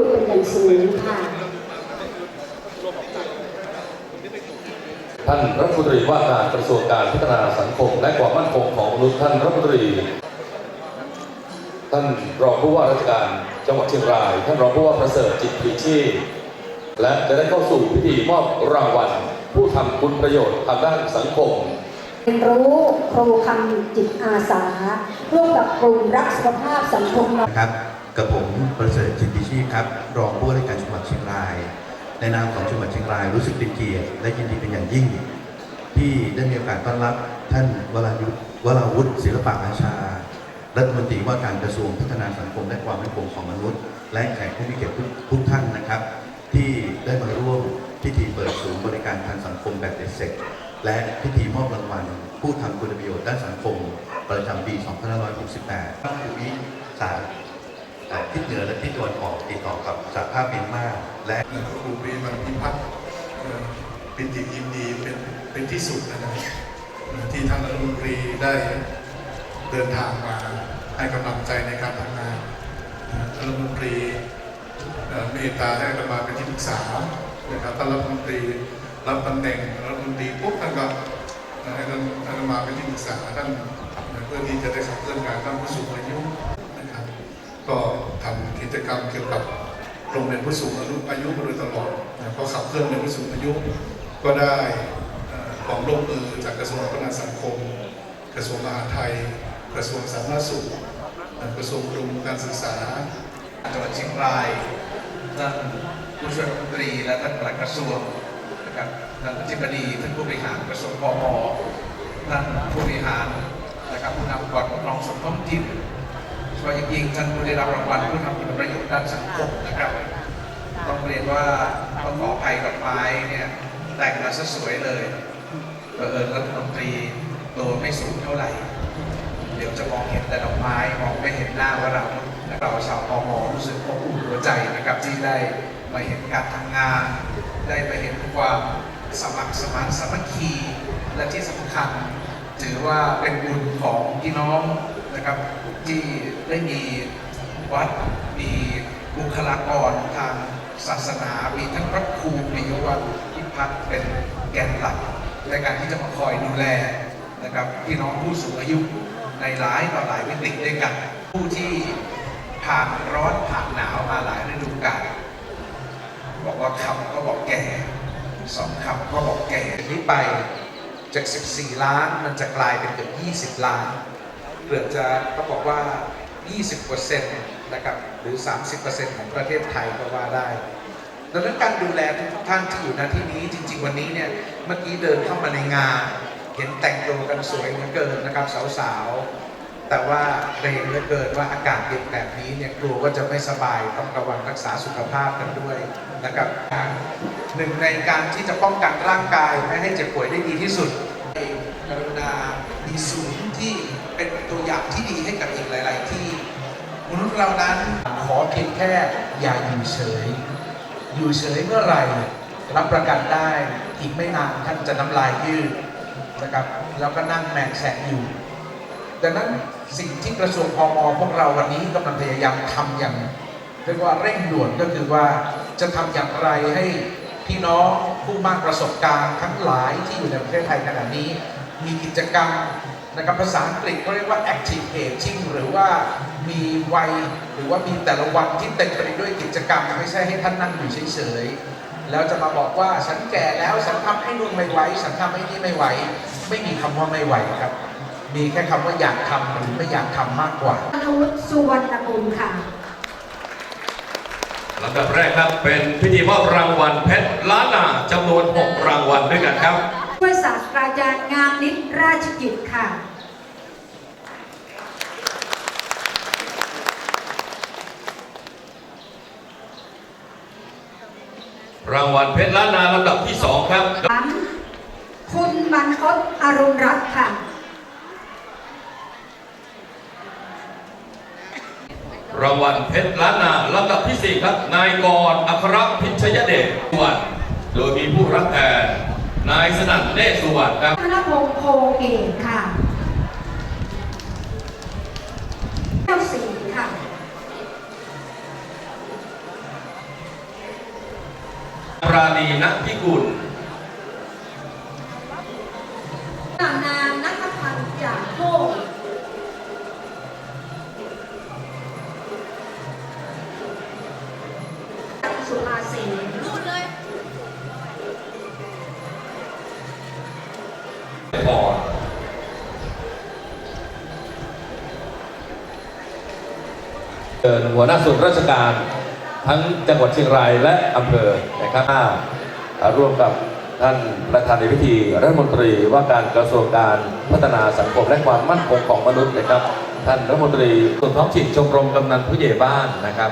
คุณเป็นอย่างสูงค่ะ ท่านรัฐมนตรีว่าการกระทรวงการพัฒนาสังคม และความมั่นคงของมนุษย์ท่านรัฐมนตรี ท่านรองผู้ว่าราชการจังหวัดเชียงราย ท่านรองผู้ว่าประเสริฐจิตปรีชีพและจะได้เข้าสู่พิธีมอบรางวัล ผู้ทำคุณประโยชน์ทางด้านสังคมเรียนรู้ครูคำจิตอาสาร่วมกับกลุ่มรักสุขภาพสังคมนะครับ กับผมประเสริฐจิตพิชีพครับ รองผู้ว่าราชการจังหวัดเชียงราย ในนามของจังหวัดเชียงรายรู้สึกเป็นเกียรติและยินดีเป็นอย่างยิ่ง ที่ได้มีโอกาสต้อนรับท่านวรายุทธวราวุฒิศิลปะอาชา รัฐมนตรีว่าการกระทรวงพัฒนาสังคมและความมั่นคงของมนุษย์ และแขกผู้มีเกียรติทุกท่านนะครับ ที่ได้มาร่วมพิธีเปิดศูนย์บริการทางสังคมแบบเด็ดเสร็จและพิธีมอบรางวัล ผู้ทำคุณประโยชน์ด้านสังคม ประจำปี 2568ตั้งอยู่ที่ศาลอ่า ทิศเหนือและทิศตะวันออกติดต่อกับสหภาพเมียนมาและครูปรีมันพิพัฒน์เปิติยินดีเป็นเป็นที่สุดนะครับที่ท่านรัฐมนตรีได้เดินทางมาให้กำลังใจในการทำงานท่านรัฐมนตรีเมตตาให้กำลังเป็นที่ปรึกษานะครับท่านรัฐมนตรีรับตำแหน่งรัฐมนตรีปุ๊บท่านก็ให้ท่านมาเป็นที่ปรึกษาท่านเพื่อที่จะได้ขับเคลื่อนการท่านผู้สูงอายุ ก็ทำกิจกรรมเกี่ยวกับโรงเรียนผู้สูงอายุอายุมาโดยตลอดนะพอขับเคลื่อนเรียนผู้สูงอายุ ก็ได้เอ่อความร่วมมือจากกระทรวงพัฒนาสังคม กระทรวงมหาดไทย กระทรวงสาธารณสุข กระทรวงอุดมการศึกษาจังหวัดเชียงรายท่านผู้ช่วยรัฐมนตรีและท่านปลัดกระทรวงนะครับท่านอธิบดีท่านผู้บริหารกระทรวงพมท่านผู้บริหารนะครับผู้นำองค์กรปกครองส่วนท้องถิ่น เฉพาะอย่างยิ่งท่านผู้ได้รับรางวัลผู้ทำคุณประโยชน์ด้านสังคมนะครับต้องเรียนว่าต้องขออภัยดอกไม้เนี่ยแต่งมาซะสวยเลยเผอิญรัฐมนตรีตัวไม่สูงเท่าไหร่ เดี๋ยวจะมองเห็นแต่ดอกไม้มองไม่เห็นหน้าว่าเราและเราชาวพมรู้สึกอบอุ่นหัวใจนะครับที่ได้มาเห็นการทำงาน ได้มาเห็นความสมัครสมานสามัคคีและที่สำคัญ ถือว่าเป็นบุญของพี่น้องนะครับ ที่ได้มีวัดมีบุคลากรทางศาสนา มีทั้งพระครูมีวัดพิพัฒน์เป็นแกนหลักในการที่จะมาคอยดูแลนะครับพี่น้องผู้สูงอายุในหลายต่อหลายมิติด้วยกัน ผู้ที่ผ่านร้อนผ่านหนาวมาหลายฤดูกาลบอกว่าคำก็บอกแก่สองคำก็บอกแก่นี้ไปจาก 14 ล้านมันจะกลายเป็นเกือบ20 ล้าน กือบจะเขาบอกว่า 20%นะครับหรือ 30%ของประเทศไทยก็ว่าได้ดังนั้นการดูแลทุกท่านที่อยู่ณที่นี้จริง ๆ วันนี้เนี่ยเมื่อกี้เดินเข้ามาในงาน เห็นแต่งตัวกันสวยเหลือเกินนะครับสาวๆ แต่ว่าเกรงเหลือเกินว่าอากาศเย็นแบบนี้เนี่ยกลัวว่าจะไม่สบายต้องระวังรักษาสุขภาพกันด้วยนะครับหนึ่งในการที่จะป้องกันร่างกายไม่ให้เจ็บป่วยได้ดีที่สุดกรุณามีศูนย์ที่เป็นตัว อย่างที่ดีให้กับอีกหลาย ๆ ที่มนุษย์เรานั้นขอเพียงแค่อย่าอยู่เฉย อยู่เฉยเมื่อไหร่รับประกันได้อีกไม่นานท่านจะน้ำลายยืดนะครับแล้วก็นั่งแมงแสงอยู่ดังนั้นสิ่งที่กระทรวงพมพวกเราวันนี้กำลังพยายามทำอย่างเรียกว่าเร่งด่วนก็คือว่าจะทำอย่างไรให้พี่น้องผู้มากประสบการณ์ทั้งหลายที่อยู่ในประเทศไทยขณะนี้ มีกิจกรรม นะครับภาษาอังกฤษเขาเรียกว่า active aging หรือว่ามีวัยหรือว่ามีแต่ละวันที่เต็มไปด้วยกิจกรรมไม่ใช่ให้ท่านนั่งอยู่เฉยๆแล้วจะมาบอกว่าฉันแก่แล้วฉันทำให้นู่นไม่ไหวฉันทำให้นี่ไม่ไหว ไม่มีคำว่าไม่ไหวครับ มีแค่คำว่าอยากทำหรือไม่อยากทำมากกว่าอนุวุฒิสุวรรณกุลค่ะลำดับแรกครับเป็นพิธีมอบรางวัลเพชรล้านนาจำนวน 6 รางวัลด้วยกันครับ ช่วยศาสตราจารย์งามนิตราชกิจค่ะ รางวัลเพชรล้านนาลำดับที่2ครับสามคุณบรรพตอรุณรัตน์ค่ะ รางวัลเพชรล้านนาลำดับที่4ครับ นายกรอัครพิชยเดชสุวรรณโดยมีผู้รับแทน นายสนั่นเนตรสุวรรณครับธนพงศ์โพเกตค่ะแก้วสีค่ะราณีณพิกุล เชิญหัวหน้าส่วนราชการทั้งจังหวัดเชียงรายและอำเภอนะครับร่วมกับท่านประธานในพิธีรัฐมนตรีว่าการกระทรวงการพัฒนาสังคมและความมั่นคงของมนุษย์นะครับ ท่านรัฐมนตรีส่วนท้องถิ่นชมรมกำนันผู้ใหญ่บ้านนะครับ